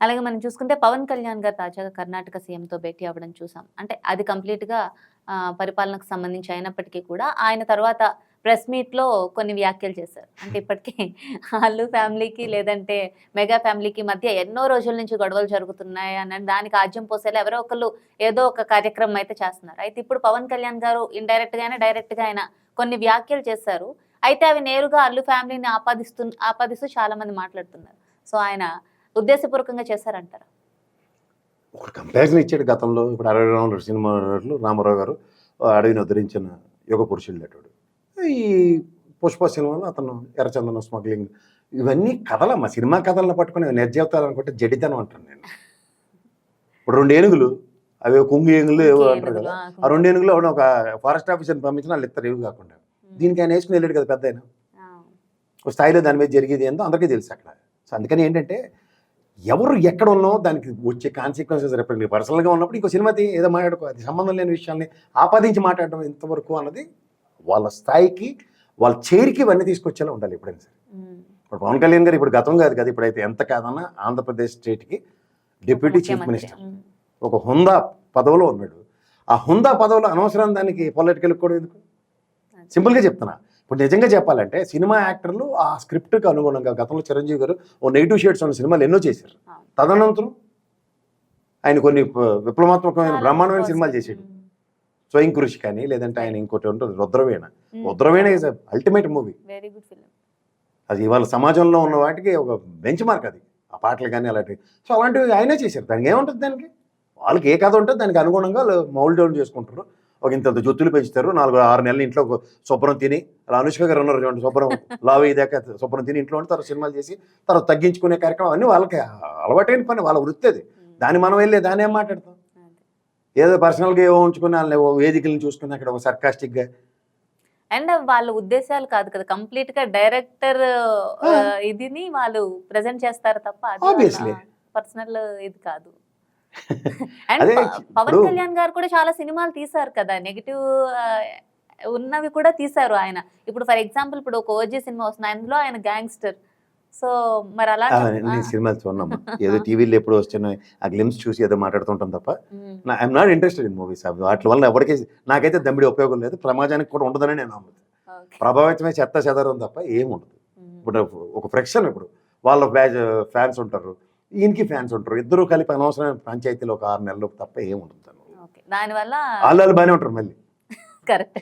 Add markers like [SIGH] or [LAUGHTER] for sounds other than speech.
అలాగే మనం చూసుకుంటే పవన్ కళ్యాణ్ గారు తాజాగా కర్ణాటక సీఎంతో భేటీ అవ్వడం చూసాం. అంటే అది కంప్లీట్గా పరిపాలనకు సంబంధించి అయినప్పటికీ కూడా ఆయన తర్వాత ప్రెస్ మీట్లో కొన్ని వ్యాఖ్యలు చేశారు. అంటే [LAUGHS] ఇప్పటికీ అల్లు ఫ్యామిలీకి లేదంటే మెగా ఫ్యామిలీకి మధ్య ఎన్నో రోజుల నుంచి గొడవలు జరుగుతున్నాయి అన్న దానికి ఆజ్యం పోసేలా ఎవరో ఒకళ్ళు ఏదో ఒక కార్యక్రమం అయితే చేస్తున్నారు. అయితే ఇప్పుడు పవన్ కళ్యాణ్ గారు ఇండైరెక్ట్ గానే డైరెక్ట్గా ఆయన కొన్ని వ్యాఖ్యలు చేశారు. అయితే అవి నేరుగా అల్లు ఫ్యామిలీని ఆపాదిస్తు ఆపాదిస్తూ చాలా మంది మాట్లాడుతున్నారు. సో ఆయన ఉద్దేశపూర్వకంగా చేశారంటారు? ఒక కంపారిజన్ ఇచ్చాడు గతంలో. ఇప్పుడు అరవై రాముడు సినిమా రామారావు గారు అడవిని ఉద్ధరించిన యుగ పురుషుడు అటుడు ఈ పుష్ప సినిమాలో అతను ఎర్రచందనం స్మగ్లింగ్ ఇవన్నీ కథలమ్మా సినిమా కథలను పట్టుకుని నిర్జీవితాలు అనుకుంటే జడితనం అంటాను నేను. ఇప్పుడు రెండు ఏనుగులు అవి కుంగు ఏనుగులు ఏవో అంటారు కదా. ఆ రెండు ఏనుగులు ఎవడో ఒక ఫారెస్ట్ ఆఫీసర్ని పంపించిన వాళ్ళు ఇస్తారు ఏవి కాకుండా. దీనికి ఆయన వేసుకుని వెళ్ళాడు కదా పెద్ద ఆయన. ఒక స్థాయిలో దాని మీద జరిగేది ఏందో అందరికీ తెలుసు అక్కడ. సో అందుకని ఏంటంటే ఎవరు ఎక్కడ ఉన్నామో దానికి వచ్చే కాన్సిక్వెన్సెస్ రేపు నీకు పర్సనల్గా ఉన్నప్పుడు ఇంకో సినిమా ఏదో మాట్లాడుకో అది సంబంధం లేని విషయాల్ని ఆపాదించి మాట్లాడడం ఎంతవరకు అన్నది వాళ్ళ స్థాయికి వాళ్ళ చేరికి ఇవన్నీ తీసుకొచ్చేలా ఉండాలి ఎప్పుడైనా సరే. ఇప్పుడు పవన్ కళ్యాణ్ గారు ఇప్పుడు గతం కాదు కదా ఇప్పుడైతే ఎంత కాదన్నా ఆంధ్రప్రదేశ్ స్టేట్కి డిప్యూటీ చీఫ్ మినిస్టర్. ఒక హుందా పదవిలో ఉన్నాడు. ఆ హుందా పదవిలో అనవసరం దానికి పొలిటికల్ కూడా ఎందుకు? సింపుల్గా చెప్తున్నా. ఇప్పుడు నిజంగా చెప్పాలంటే సినిమా యాక్టర్లు ఆ స్క్రిప్ట్కి అనుగుణంగా గతంలో చిరంజీవి గారు ఓ నెగిటివ్ షేడ్స్ ఉన్న సినిమాలు ఎన్నో చేశారు. తదనంతరం ఆయన కొన్ని విప్లవాత్మకమైన బ్రహ్మాండమైన సినిమాలు చేసాడు స్వయం కృషి కానీ లేదంటే ఆయన ఇంకోటి ఉంటుంది Rudraveena. Rudraveena is ultimate movie very good film అది ఇవాళ సమాజంలో ఉన్న వాటికి ఒక బెంచ్ మార్క్ అది. ఆ పాటలు కానీ అలాంటివి. సో అలాంటివి ఆయనే చేశారు. దానికి ఏముంటుంది దానికి? వాళ్ళకి ఏ కథ ఉంటే దానికి అనుగుణంగా మౌల్ డౌన్ చేసుకుంటారు ఒక ఇంత జొత్తులు పెంచుతారు. నాలుగు ఆరు నెలలు ఇంట్లో శుభ్రం తిని అలా అనుష్క గారు ఉన్నారు చూడండి శుభ్రం లావు ఇదాక శుభ్రం తిని ఇంట్లో ఉండి తర్వాత సినిమాలు చేసి తర్వాత తగ్గించుకునే కార్యక్రమం అన్నీ వాళ్ళకి. అలవాటైన పని వాళ్ళ వృత్తి అది దాన్ని మనం వెళ్ళి దాన్ని ఏం మాట్లాడతాం? ఏదో పర్సనల్గా ఏవో ఉంచుకుని వాళ్ళని ఓ వేదికలను చూసుకుని అక్కడ ఒక సర్కాస్టిక్గా. అండ్ వాళ్ళ ఉద్దేశాలు కాదు కదా కంప్లీట్గా డైరెక్టర్ ఇదిని వాళ్ళు ప్రజెంట్ చేస్తారు తప్ప. పర్సనల్ ఇది కాదు. [LAUGHS] అండ్ పవన్ కళ్యాణ్ గారు కూడా చాలా సినిమాలు తీశారు కదా. నెగిటివ్ ఉన్నవి కూడా తీశారు ఆయన. ఇప్పుడు ఫర్ ఎగ్జాంపుల్ ఇప్పుడు ఒక ఓజీ సినిమా వస్తుంది. అందులో ఆయన గ్యాంగ్స్టర్. సో మరి అలా నేను సినిమాలు చూడమ్మా [LAUGHS] ఏదో టీవీలో ఎప్పుడు వస్తున్నాయి ఆ గ్లిమ్స్ చూసి ఏదో మాట్లాడుతుంటాం తప్ప. I'm not interested in movies వాటి వల్ల ఎవరికి నాకైతే దమ్మిడి ఉపయోగం లేదు. ప్రమాదానికి కూడా ఉండదని నేను నమ్ముతాను ప్రభావితమే చెత్త చెదరం తప్ప ఏం ఉండదు ఇప్పుడు ఒక ఫ్రెక్షన్ ఇప్పుడు. వాళ్ళ ఫ్యాన్స్ ఉంటారు. ఈయనకి ఫ్యాన్స్ ఉంటారు. ఇద్దరు కలిపి అనవసరమైన పంచాయతీలో ఒక ఆరు నెలలు తప్ప ఏం ఉండదు ఓకే. దానివల్ల వాళ్ళు బాగానే ఉంటారు మళ్ళీ. కరెక్ట్.